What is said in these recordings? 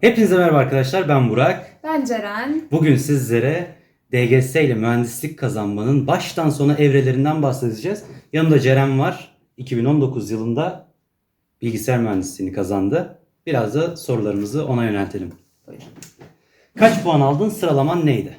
Hepinize merhaba arkadaşlar ben Burak. Ben Ceren. Bugün sizlere DGS ile mühendislik kazanmanın baştan sona evrelerinden bahsedeceğiz. Yanımda Ceren var. 2019 yılında bilgisayar mühendisliğini kazandı. Biraz da sorularımızı ona yöneltelim. Buyurun. Kaç puan aldın? Sıralaman neydi?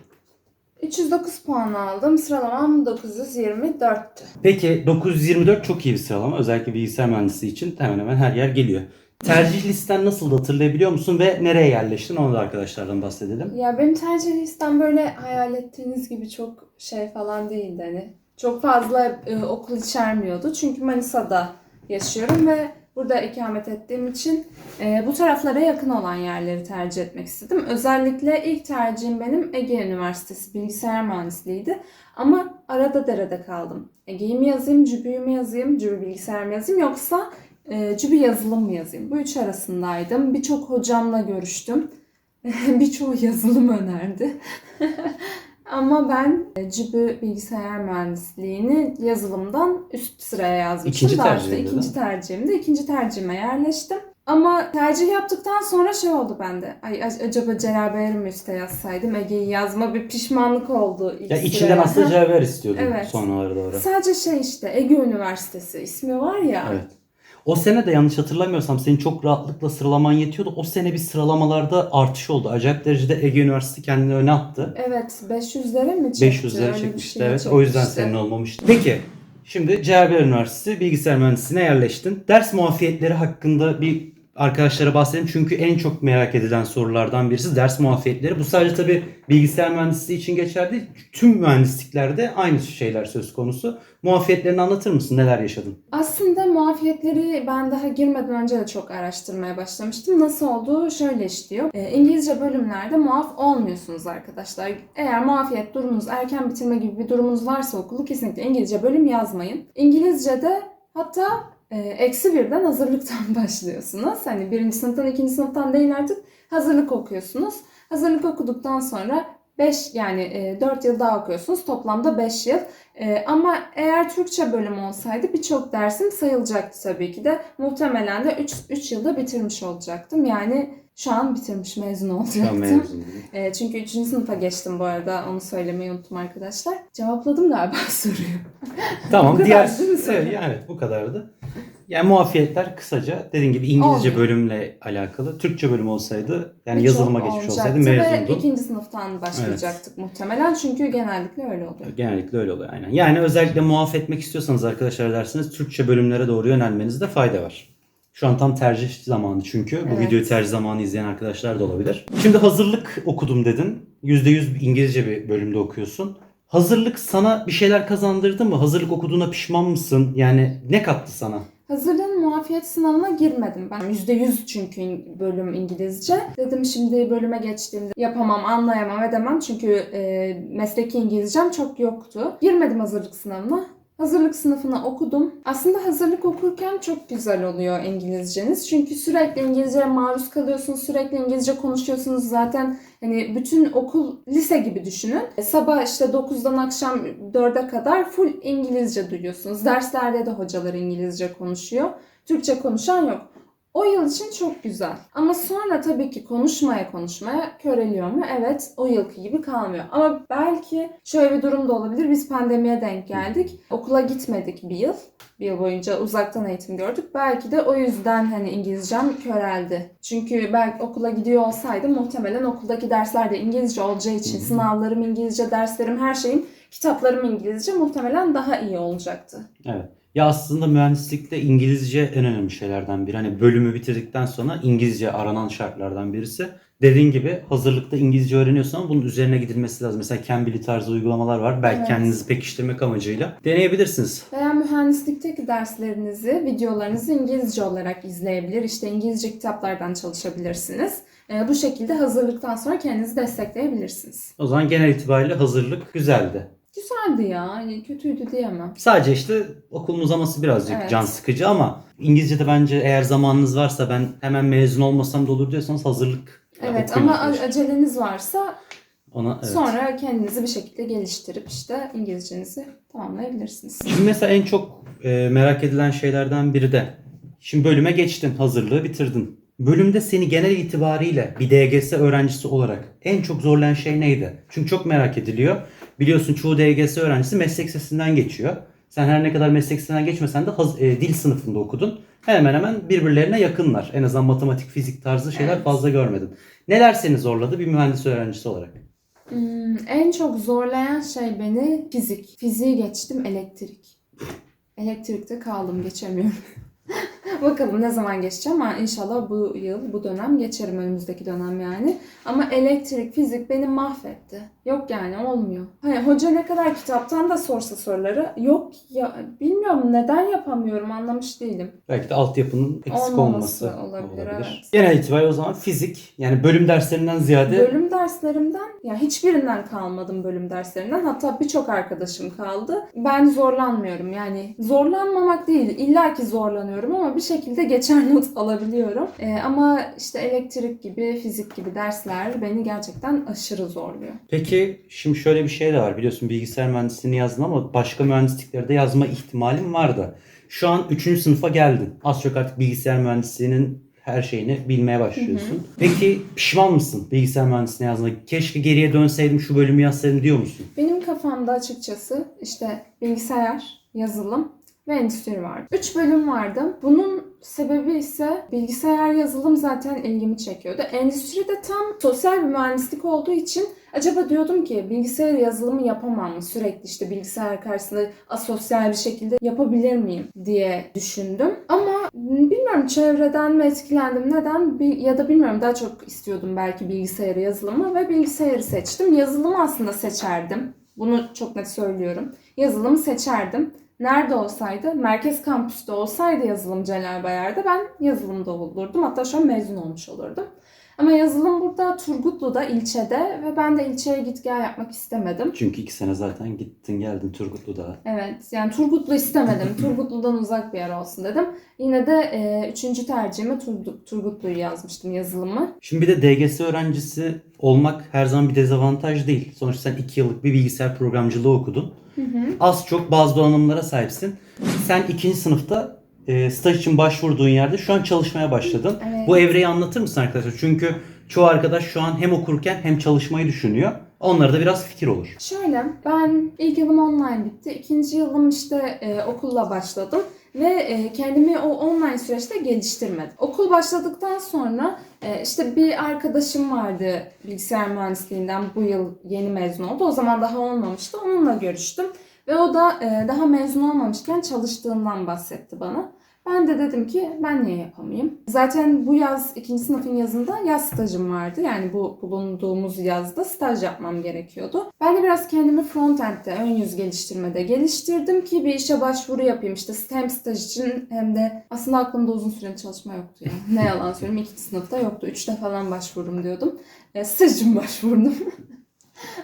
309 puan aldım. Sıralamam 924'tü. Peki 924 çok iyi bir sıralama. Özellikle bilgisayar mühendisliği için hemen hemen her yer geliyor. Tercih listen nasıl hatırlayabiliyor musun ve nereye yerleştin? Onu da arkadaşlardan bahsedelim. Ya benim tercih listem böyle hayal ettiğiniz gibi çok şey falan değildi hani. Çok fazla e, okul içermiyordu. Çünkü Manisa'da yaşıyorum ve burada ikamet ettiğim için e, bu taraflara yakın olan yerleri tercih etmek istedim. Özellikle ilk tercihim benim Ege Üniversitesi Bilgisayar Mühendisliğiydi. Ama arada derede kaldım. Ege'yi mi yazayım, Cübü'yü mü yazayım, Cübü Bilgisayar mı yazayım yoksa e, Cübü yazılım mı yazayım? Bu üç arasındaydım. Birçok hocamla görüştüm. Birçoğu yazılım önerdi. Ama ben e, Cübü Bilgisayar Mühendisliğini yazılımdan üst sıraya yazmıştım. İkinci Daha işte ikinci tercihimde. ikinci tercihime yerleştim. Ama tercih yaptıktan sonra şey oldu bende. Ay ac- acaba Celal Bayar'ı mı üste yazsaydım? Ege'yi yazma bir pişmanlık oldu ilk Ya içinden aslında cevher istiyordun Evet. sonralara doğru. Sadece şey işte Ege Üniversitesi ismi var ya. Evet. O sene de yanlış hatırlamıyorsam senin çok rahatlıkla sıralaman yetiyordu. O sene bir sıralamalarda artış oldu. Acayip derecede Ege Üniversitesi kendini öne attı. Evet 500'lere mi çıktı? 500'lere Öyle bir çekmişti şey evet. O yüzden çekmişti. senin olmamıştı. Peki şimdi CHB Üniversitesi Bilgisayar Mühendisliğine yerleştin. Ders muafiyetleri hakkında bir arkadaşlara bahsedelim. Çünkü en çok merak edilen sorulardan birisi ders muafiyetleri. Bu sadece tabii bilgisayar mühendisliği için geçerli değil. Tüm mühendisliklerde aynı şeyler söz konusu. Muafiyetlerini anlatır mısın? Neler yaşadın? Aslında muafiyetleri ben daha girmeden önce de çok araştırmaya başlamıştım. Nasıl olduğu şöyle işliyor. Ee, İngilizce bölümlerde muaf olmuyorsunuz arkadaşlar. Eğer muafiyet durumunuz erken bitirme gibi bir durumunuz varsa okulu kesinlikle İngilizce bölüm yazmayın. İngilizce'de hatta e, eksi birden hazırlıktan başlıyorsunuz. Hani birinci sınıftan ikinci sınıftan değil artık hazırlık okuyorsunuz. Hazırlık okuduktan sonra 5 yani 4 yıl daha okuyorsunuz. Toplamda 5 yıl. Ee, ama eğer Türkçe bölüm olsaydı birçok dersim sayılacaktı tabii ki de. Muhtemelen de 3, 3 yılda bitirmiş olacaktım. Yani şu an bitirmiş, mezun Şu an olacaktım. mezun. Ee, çünkü 3. sınıfa geçtim bu arada. Onu söylemeyi unuttum arkadaşlar. Cevapladım galiba soruyu. Tamam diğer yani bu kadardı. Yani muafiyetler kısaca dediğin gibi İngilizce Olmuyor. bölümle alakalı. Türkçe bölüm olsaydı yani Birçok yazılıma geçmiş olsaydı olacaktı Ve ikinci sınıftan başlayacaktık muhtemelen. Çünkü genellikle öyle oluyor. Genellikle öyle oluyor aynen. Yani özellikle muaf etmek istiyorsanız arkadaşlar dersiniz Türkçe bölümlere doğru yönelmenizde fayda var. Şu an tam tercih zamanı çünkü. Bu Evet. videoyu tercih zamanı izleyen arkadaşlar da olabilir. Şimdi hazırlık okudum dedin. %100 İngilizce bir bölümde okuyorsun. Hazırlık sana bir şeyler kazandırdı mı? Hazırlık okuduğuna pişman mısın? Yani ne kattı sana? Hazırlığın muafiyet sınavına girmedim ben. %100 çünkü bölüm İngilizce. Dedim şimdi bölüme geçtiğimde yapamam, anlayamam, edemem. Çünkü e, mesleki İngilizcem çok yoktu. Girmedim hazırlık sınavına. Hazırlık sınıfını okudum. Aslında hazırlık okurken çok güzel oluyor İngilizceniz. Çünkü sürekli İngilizceye maruz kalıyorsunuz, sürekli İngilizce konuşuyorsunuz. Zaten hani bütün okul lise gibi düşünün. E, Sabah işte 9'dan akşam 4'e kadar full İngilizce duyuyorsunuz. Derslerde de hocalar İngilizce konuşuyor. Türkçe konuşan yok. O yıl için çok güzel. Ama sonra tabii ki konuşmaya konuşmaya köreliyor mu? Evet o yılki gibi kalmıyor. Ama belki şöyle bir durum da olabilir. Biz pandemiye denk geldik. Okula gitmedik bir yıl. Bir yıl boyunca uzaktan eğitim gördük. Belki de o yüzden hani İngilizcem köreldi. Çünkü belki okula gidiyor olsaydım muhtemelen okuldaki dersler de İngilizce olacağı için sınavlarım İngilizce, derslerim her şeyim, kitaplarım İngilizce muhtemelen daha iyi olacaktı. Evet. Ya aslında mühendislikte İngilizce en önemli şeylerden biri. Hani bölümü bitirdikten sonra İngilizce aranan şartlardan birisi. Dediğin gibi hazırlıkta İngilizce öğreniyorsun ama bunun üzerine gidilmesi lazım. Mesela Cambly tarzı uygulamalar var. Belki Evet. kendinizi pekiştirmek amacıyla deneyebilirsiniz. Veya mühendislikteki derslerinizi, videolarınızı İngilizce olarak izleyebilir. İşte İngilizce kitaplardan çalışabilirsiniz. Ee, bu şekilde hazırlıktan sonra kendinizi destekleyebilirsiniz. O zaman genel itibariyle hazırlık güzeldi. Güzeldi ya. Yani kötüydü diyemem. Sadece işte okulun uzaması birazcık Evet. can sıkıcı ama İngilizce'de bence eğer zamanınız varsa ben hemen mezun olmasam da olur diyorsanız hazırlık Evet okuyun ama arkadaşlar. a- aceleniz varsa Ona, evet. sonra kendinizi bir şekilde geliştirip işte İngilizcenizi tamamlayabilirsiniz. Şimdi mesela en çok e, merak edilen şeylerden biri de şimdi bölüme geçtin, hazırlığı bitirdin. Bölümde seni genel itibariyle bir DGS öğrencisi olarak en çok zorlayan şey neydi? Çünkü çok merak ediliyor. Biliyorsun çoğu DGS öğrencisi meslek sesinden geçiyor. Sen her ne kadar meslek sesinden geçmesen de haz- e, dil sınıfında okudun. Hemen hemen birbirlerine yakınlar. En azından matematik, fizik tarzı şeyler Evet. fazla görmedim. Neler seni zorladı bir mühendis öğrencisi olarak? Hmm, en çok zorlayan şey beni fizik. Fiziği geçtim elektrik. Elektrikte kaldım geçemiyorum. Bakalım ne zaman geçeceğim ama inşallah bu yıl, bu dönem geçerim önümüzdeki dönem yani. Ama elektrik, fizik beni mahvetti. Yok yani olmuyor. Hani hoca ne kadar kitaptan da sorsa soruları yok ya bilmiyorum neden yapamıyorum anlamış değilim. Belki de altyapının eksik Olmaması olması olabilir, evet. Genel itibariyle o zaman fizik yani bölüm derslerinden ziyade Bölüm derslerimden ya hiçbirinden kalmadım bölüm derslerinden. Hatta birçok arkadaşım kaldı. Ben zorlanmıyorum. Yani zorlanmamak değil. İlla ki zorlanıyorum ama bir şekilde geçer not alabiliyorum. Ee, ama işte elektrik gibi, fizik gibi dersler beni gerçekten aşırı zorluyor. Peki şimdi şöyle bir şey de var. Biliyorsun bilgisayar mühendisliğini yazdın ama başka mühendisliklerde yazma ihtimalin vardı. Şu an 3. sınıfa geldin. Az çok artık bilgisayar mühendisliğinin her şeyini bilmeye başlıyorsun. Peki pişman mısın bilgisayar mühendisliğine yazdığında? Keşke geriye dönseydim şu bölümü yazsaydım diyor musun? Benim kafamda açıkçası işte bilgisayar, yazılım ve endüstri vardı. Üç bölüm vardı. Bunun sebebi ise bilgisayar yazılım zaten ilgimi çekiyordu. Endüstri de tam sosyal bir mühendislik olduğu için acaba diyordum ki bilgisayar yazılımı yapamam mı? Sürekli işte bilgisayar karşısında asosyal bir şekilde yapabilir miyim diye düşündüm. Ama bilmiyorum çevreden mi etkilendim neden ya da bilmiyorum daha çok istiyordum belki bilgisayarı yazılımı ve bilgisayarı seçtim. Yazılımı aslında seçerdim. Bunu çok net söylüyorum. Yazılımı seçerdim. Nerede olsaydı, merkez kampüste olsaydı yazılım Celal Bayar'da ben yazılımda olurdum. Hatta şu an mezun olmuş olurdum. Ama yazılım burada Turgutlu'da, ilçede ve ben de ilçeye git gel yapmak istemedim. Çünkü iki sene zaten gittin geldin Turgutlu'da. Evet, yani Turgutlu istemedim. Turgutlu'dan uzak bir yer olsun dedim. Yine de e, üçüncü tercihime Turgut, Turgutlu'yu yazmıştım yazılımı. Şimdi bir de DGS öğrencisi olmak her zaman bir dezavantaj değil. Sonuçta sen 2 yıllık bir bilgisayar programcılığı okudun. Az çok bazı donanımlara sahipsin. Sen ikinci sınıfta e, staj için başvurduğun yerde şu an çalışmaya başladın. Evet. Bu evreyi anlatır mısın arkadaşlar? Çünkü çoğu arkadaş şu an hem okurken hem çalışmayı düşünüyor. Onlara da biraz fikir olur. Şöyle, ben ilk yılım online bitti. İkinci yılım işte e, okulla başladım. Ve e, kendimi o online süreçte geliştirmedim. Okul başladıktan sonra e, işte bir arkadaşım vardı bilgisayar mühendisliğinden bu yıl yeni mezun oldu. O zaman daha olmamıştı. Onunla görüştüm. Ve o da e, daha mezun olmamışken çalıştığından bahsetti bana. Ben de dedim ki ben niye yapamayayım? Zaten bu yaz ikinci sınıfın yazında yaz stajım vardı. Yani bu bulunduğumuz yazda staj yapmam gerekiyordu. Ben de biraz kendimi frontend'de, ön yüz geliştirmede geliştirdim ki bir işe başvuru yapayım. İşte hem staj için hem de aslında aklımda uzun süreli çalışma yoktu ya. Ne yalan söyleyeyim ikinci sınıfta yoktu. Üçte falan başvururum diyordum. E, staj için başvurdum.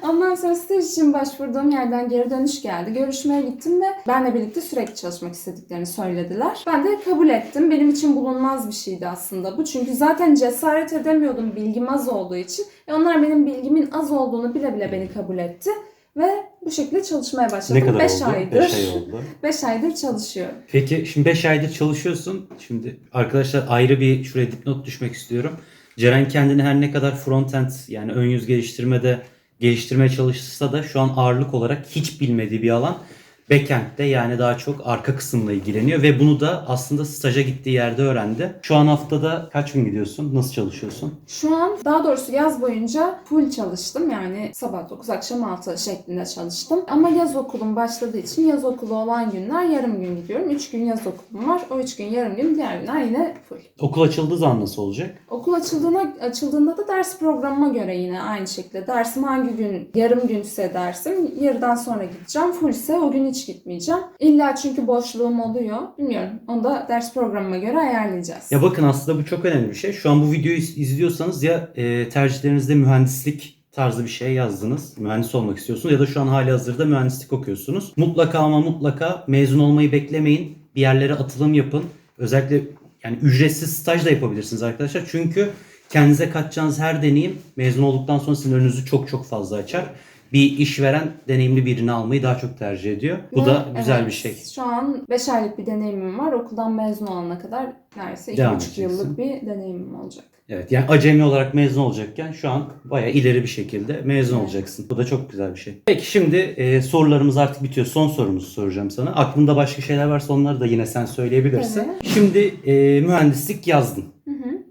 Ondan sonra staj için başvurduğum yerden geri dönüş geldi. Görüşmeye gittim ve benle birlikte sürekli çalışmak istediklerini söylediler. Ben de kabul ettim. Benim için bulunmaz bir şeydi aslında bu. Çünkü zaten cesaret edemiyordum bilgim az olduğu için. E onlar benim bilgimin az olduğunu bile bile beni kabul etti. Ve bu şekilde çalışmaya başladım. Ne kadar 5 oldu? aydır. 5 ay oldu. 5 aydır çalışıyorum. Peki şimdi 5 aydır çalışıyorsun. Şimdi arkadaşlar ayrı bir şuraya dipnot düşmek istiyorum. Ceren kendini her ne kadar frontend yani ön yüz geliştirmede geliştirmeye çalışsa da şu an ağırlık olarak hiç bilmediği bir alan backend'de yani daha çok arka kısımla ilgileniyor ve bunu da aslında staja gittiği yerde öğrendi. Şu an haftada kaç gün gidiyorsun? Nasıl çalışıyorsun? Şu an daha doğrusu yaz boyunca full çalıştım. Yani sabah 9 akşam 6 şeklinde çalıştım. Ama yaz okulum başladığı için yaz okulu olan günler yarım gün gidiyorum. 3 gün yaz okulum var. O 3 gün yarım gün diğer günler yine full. Okul açıldığı zaman nasıl olacak? Okul açıldığına, açıldığında da ders programıma göre yine aynı şekilde. Dersim hangi gün yarım günse dersim yarıdan sonra gideceğim. Fullse o gün hiç gitmeyeceğim. İlla çünkü boşluğum oluyor. Bilmiyorum. Onu da ders programıma göre ayarlayacağız. Ya bakın aslında bu çok önemli bir şey. Şu an bu videoyu iz- izliyorsanız ya e, tercihlerinizde mühendislik tarzı bir şey yazdınız. Mühendis olmak istiyorsunuz ya da şu an hali hazırda mühendislik okuyorsunuz. Mutlaka ama mutlaka mezun olmayı beklemeyin. Bir yerlere atılım yapın. Özellikle yani ücretsiz staj da yapabilirsiniz arkadaşlar. Çünkü kendinize katacağınız her deneyim mezun olduktan sonra sizin önünüzü çok çok fazla açar. Bir işveren deneyimli birini almayı daha çok tercih ediyor. Bu da güzel evet, bir şey. Şu an 5 aylık bir deneyimim var. Okuldan mezun olana kadar neredeyse Devam 2,5 edeceksin. yıllık bir deneyimim olacak. Evet yani acemi olarak mezun olacakken şu an bayağı ileri bir şekilde mezun Evet. olacaksın. Bu da çok güzel bir şey. Peki şimdi e, sorularımız artık bitiyor. Son sorumuzu soracağım sana. Aklında başka şeyler varsa onları da yine sen söyleyebilirsin. Tabii. Şimdi e, mühendislik yazdın.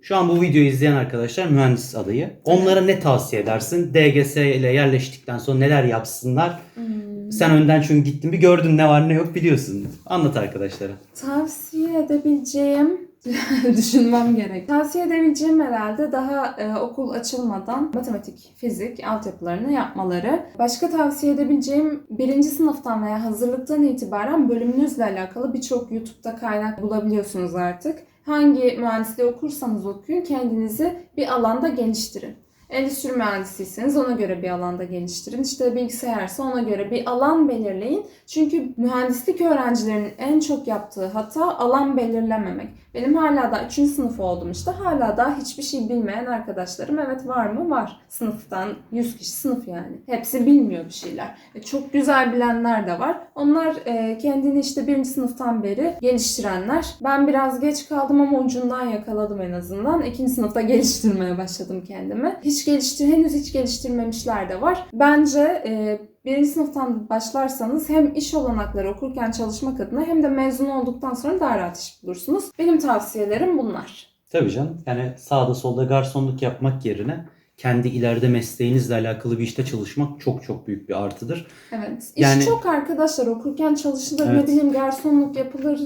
Şu an bu videoyu izleyen arkadaşlar mühendis adayı. Onlara ne tavsiye edersin? DGS ile yerleştikten sonra neler yapsınlar? Hmm. Sen önden çünkü gittin bir gördün ne var ne yok biliyorsun. Anlat arkadaşlara. Tavsiye edebileceğim düşünmem gerek. Tavsiye edebileceğim herhalde daha e, okul açılmadan matematik, fizik altyapılarını yapmaları. Başka tavsiye edebileceğim birinci sınıftan veya hazırlıktan itibaren bölümünüzle alakalı birçok YouTube'da kaynak bulabiliyorsunuz artık. Hangi mühendisliği okursanız okuyun kendinizi bir alanda geliştirin. Endüstri mühendisiyseniz ona göre bir alanda geliştirin. İşte bilgisayarsa ona göre bir alan belirleyin. Çünkü mühendislik öğrencilerinin en çok yaptığı hata alan belirlememek. Benim hala da 3. sınıf oldum işte. Hala daha hiçbir şey bilmeyen arkadaşlarım. Evet var mı? Var. Sınıftan 100 kişi sınıf yani. Hepsi bilmiyor bir şeyler. E, Çok güzel bilenler de var. Onlar e, kendini işte birinci sınıftan beri geliştirenler. Ben biraz geç kaldım ama ucundan yakaladım en azından. İkinci sınıfta geliştirmeye başladım kendimi. Hiç geliştir, henüz hiç geliştirmemişler de var. Bence e, birinci sınıftan başlarsanız hem iş olanakları okurken çalışmak adına hem de mezun olduktan sonra daha rahat iş bulursunuz. Benim tavsiyelerim bunlar. Tabii canım. Yani sağda solda garsonluk yapmak yerine kendi ileride mesleğinizle alakalı bir işte çalışmak çok çok büyük bir artıdır. Evet. İş Yani- çok arkadaşlar okurken çalışılır Evet. ne bileyim garsonluk yapılır.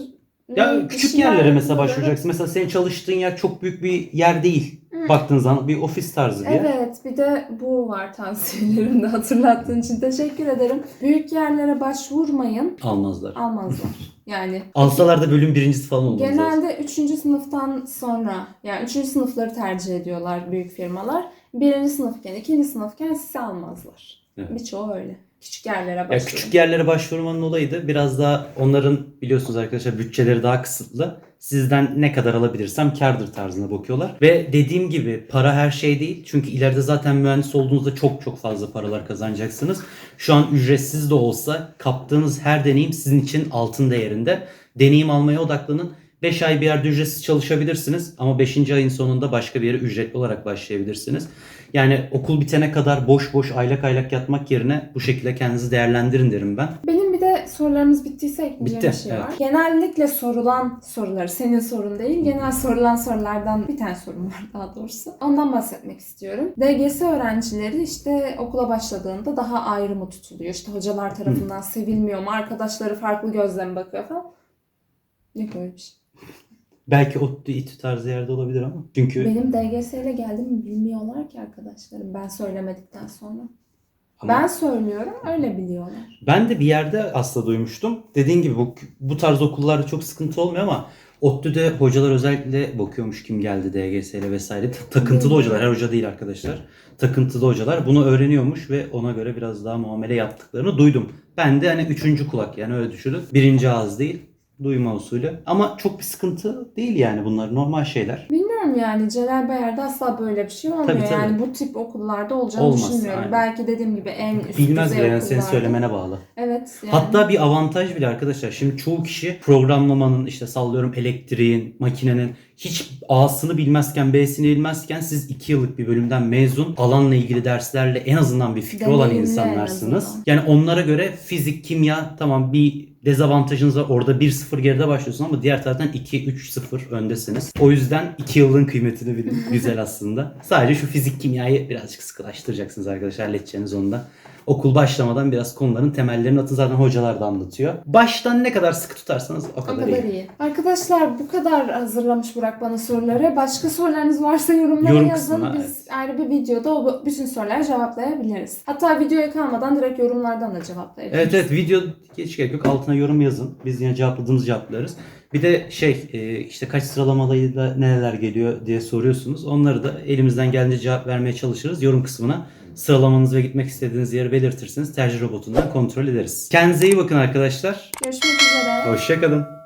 Ya ne- küçük bir şeyler yerlere mesela başvuracaksın. Mesela senin çalıştığın yer çok büyük bir yer değil. Hı. Baktığın zaman bir ofis tarzı bir yer. Evet bir de bu var tavsiyelerimde hatırlattığın için teşekkür ederim. Büyük yerlere başvurmayın Almazlar. almazlar. Yani Alsalar da bölüm birincisi falan olmaz lazım. genelde 3. sınıftan sonra yani 3. sınıfları tercih ediyorlar büyük firmalar. 1. sınıfken 2. sınıfken sizi almazlar. Evet. Birçoğu öyle. Küçük yerlere Ya başvurun. küçük yerlere başvurmanın olayı da biraz daha onların biliyorsunuz arkadaşlar bütçeleri daha kısıtlı. Sizden ne kadar alabilirsem kardır tarzına bakıyorlar. Ve dediğim gibi para her şey değil. Çünkü ileride zaten mühendis olduğunuzda çok çok fazla paralar kazanacaksınız. Şu an ücretsiz de olsa kaptığınız her deneyim sizin için altın değerinde. Deneyim almaya odaklanın. 5 ay bir yerde ücretsiz çalışabilirsiniz ama 5. ayın sonunda başka bir yere ücretli olarak başlayabilirsiniz. Yani okul bitene kadar boş boş aylak aylak yatmak yerine bu şekilde kendinizi değerlendirin derim ben. Benim bir de sorularımız bittiyse ekleyeceğim Bitti, bir şey evet. var. Genellikle sorulan soruları, senin sorun değil, genel sorulan sorulardan bir tane sorum var daha doğrusu. Ondan bahsetmek istiyorum. DGS öğrencileri işte okula başladığında daha ayrı mı tutuluyor? İşte hocalar tarafından sevilmiyor mu? Arkadaşları farklı gözle mi bakıyor falan? Yok öyle bir şey. Belki ODTÜ, İTÜ tarzı yerde olabilir ama. Çünkü Benim DGS ile geldiğimi bilmiyorlar ki arkadaşlarım ben söylemedikten sonra. Ama- Ben söylüyorum öyle biliyorlar. ben de bir yerde aslında duymuştum. Dediğin gibi bu, bu tarz okullarda çok sıkıntı olmuyor ama ODTÜ'de hocalar özellikle bakıyormuş kim geldi DGS ile vesaire. Ta- Takıntılı hocalar, her hoca değil arkadaşlar. Takıntılı hocalar bunu öğreniyormuş ve ona göre biraz daha muamele yaptıklarını duydum. Ben de hani üçüncü kulak yani öyle düşünün. Birinci ağız değil. Duyma usulü. Ama çok bir sıkıntı değil yani bunlar normal şeyler. Bilmiyorum yani Celal Bayar'da asla böyle bir şey olmuyor. Tabii, tabii. Yani bu tip okullarda olacağını Olmaz, düşünmüyorum. aynen. Belki dediğim gibi en üst Bilmez düzey bile yani senin söylemene bağlı. Evet. Yani. Hatta bir avantaj bile arkadaşlar. Şimdi çoğu kişi programlamanın işte sallıyorum elektriğin, makinenin hiç A'sını bilmezken B'sini bilmezken siz 2 yıllık bir bölümden mezun alanla ilgili derslerle en azından bir fikri olan Deneyimli insanlarsınız. Yani onlara göre fizik, kimya tamam bir dezavantajınız var. Orada 1-0 geride başlıyorsun ama diğer taraftan 2-3-0 öndesiniz. O yüzden 2 yılın kıymetini bilin. Güzel aslında. Sadece şu fizik, kimyayı birazcık sıkılaştıracaksınız arkadaşlar. Halledeceğiniz onu da. Okul başlamadan biraz konuların temellerini atın. Zaten hocalar da anlatıyor. Baştan ne kadar sıkı tutarsanız o o kadar, kadar iyi. iyi. Arkadaşlar bu kadar hazırlamış Burak bana soruları. Başka sorularınız varsa yorumlara Yorum yazın. kısmına, Biz ayrı bir videoda o bütün soruları cevaplayabiliriz. Hatta videoya kalmadan direkt yorumlardan da cevaplayabiliriz. Evet evet video hiç gerek yok. Altına yorum yazın. Biz yine cevapladığımız cevaplarız. Bir de şey e, işte kaç sıralamalıyla neler geliyor diye soruyorsunuz. Onları da elimizden geldiğince cevap vermeye çalışırız. Yorum kısmına sıralamanız ve gitmek istediğiniz yeri belirtirsiniz. Tercih robotundan kontrol ederiz. Kendinize iyi bakın arkadaşlar. Görüşmek üzere. Hoşçakalın.